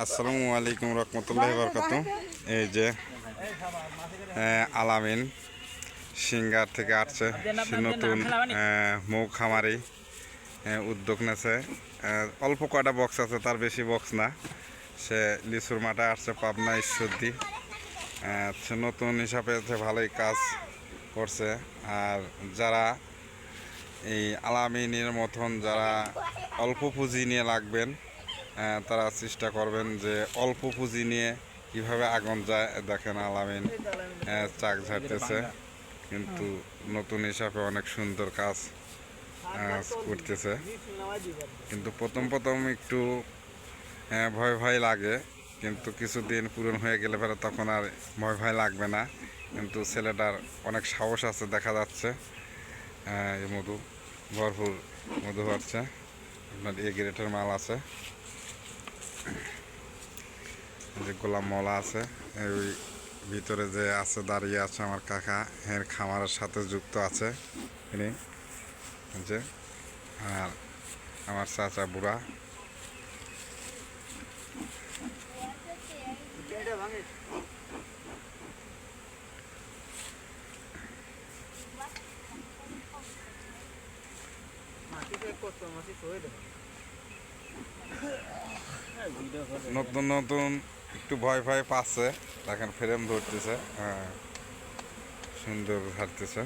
আসসালামু আলাইকুম রহমতুল্লাহ বরকাত এই যে আলামিন সিঙ্গার থেকে আসছে। সে নতুন আহ, মৌ খামারি উদ্যোগ নেছে। অল্প কয়টা বক্স আছে তার বেশি বক্স না। সে লিচুর মাঠে আসছে পাবনা ঈশ্বরদী। সে নতুন হিসাবে সে ভালোই কাজ করছে। আর যারা এই আলামিনের মতন যারা অল্প পুঁজি নিয়ে লাগবেন তারা চেষ্টা করবেন যে অল্প পুঁজি নিয়ে কীভাবে আগুন যায় দেখেন আলামিন আহ, চাক ঝাড়তেছে। কিন্তু নতুন হিসাবে অনেক সুন্দর কাজ করতেছে। কিন্তু প্রথম প্রথম একটু ভয় ভয় লাগে। কিন্তু কিছুদিন পূরণ হয়ে গেলে পরে তখন আর ভয় ভয় লাগবে না। কিন্তু ছেলেটার অনেক সাহস আছে দেখা যাচ্ছে। এই মধু ভরপুর মধু হচ্ছে। আপনার এ গ্রেটের মাল আছে। যে গোলাম মলা আছে ওই ভিতরে যে আছে, দাঁড়িয়ে আছে আমার কাকা, এর খামারের সাথে যুক্ত আছে ইনি যে, আর আমার চাচা বুড়া। নতুন নতুন একটু ভয় ভয় পাচ্ছে। দেখেন ফ্রেম ধরতেছে। হ্যাঁ সুন্দর হাঁটতেছে।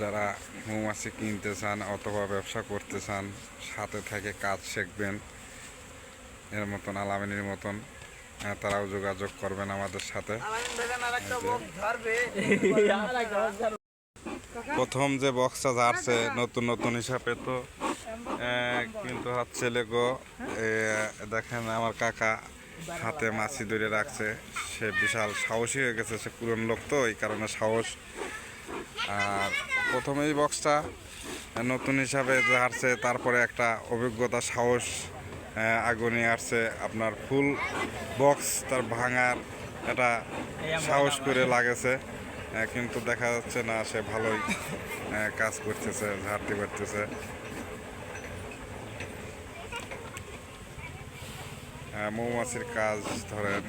যারা মৌমাছি কিনতে চান অথবা ব্যবসা করতে চান সাথে থেকে কাজ শিখবেন। এর মতন আলামিনীর মতন। হ্যাঁ, তারাও যোগাযোগ করবেন আমাদের সাথে। প্রথম যে বক্সটা ঝাড়ছে নতুন নতুন হিসাবে তো কিন্তু হচ্ছে লেগো দেখেন আমার কাকা হাতে মাছি ধরে রাখছে। সে বিশাল সাহসী হয়ে গেছে, সে পুরন লোক তো, এই কারণে সাহস। আর প্রথমে এই বক্সটা নতুন হিসাবে ঝাড়ছে তারপরে একটা অভিজ্ঞতা, সাহস আগুনে আসছে আপনার ফুল বক্স তার ভাঙার একটা সাহস করে লাগেছে। কিন্তু দেখা যাচ্ছে না, সে ভালোই কাজ করতেছে ঝাড়তে পারতেছে মৌমাছির কাজ ধরেন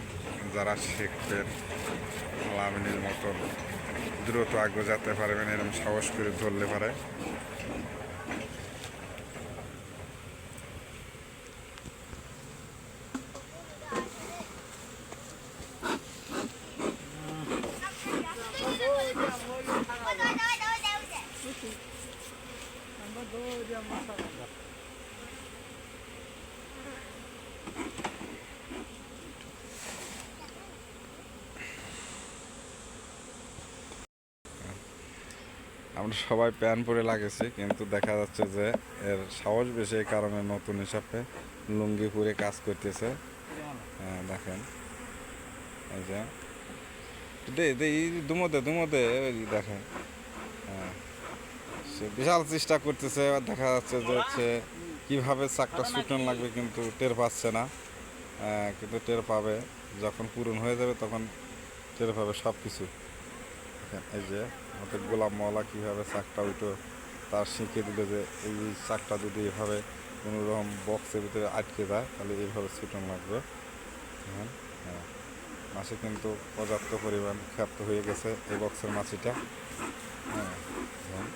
যারা শিখবেন, লামিনীর মতন দ্রুত আগে যেতে পারবেন এরকম সাহস করে ধরলে পারে। আমরা সবাই প্যান পরে লাগেছি কিন্তু দেখা যাচ্ছে যে এর সাহস বেশি এই কারণে নতুন হিসাবে লুঙ্গি পরে কাজ করতেছে। হ্যাঁ, দেখেন। এই দুমোদে দুমোদে দেখেন। হ্যাঁ। সে বিশাল চেষ্টা করতেছে এবার দেখা যাচ্ছে যে হচ্ছে কীভাবে চাকটা ছুটান লাগবে কিন্তু টের পাচ্ছে না। আহ, কিন্তু টের পাবে। যখন পূরণ হয়ে যাবে তখন টের পাবে সব কিছু দেখেন, এই যে আমাদের গোলাম মওলা কীভাবে শাকটা উঠো তার শিখিয়ে দিল যে এই শাকটা যদি এভাবে কোনো রকম বক্সের ভিতরে আটকে যায় তাহলে এইভাবে ছুটন লাগবে। হ্যাঁ হ্যাঁ। মাছে কিন্তু পর্যাপ্ত পরিমাণ ক্ষাপ্ত হয়ে গেছে এই বক্সের মাছিটা। হ্যাঁ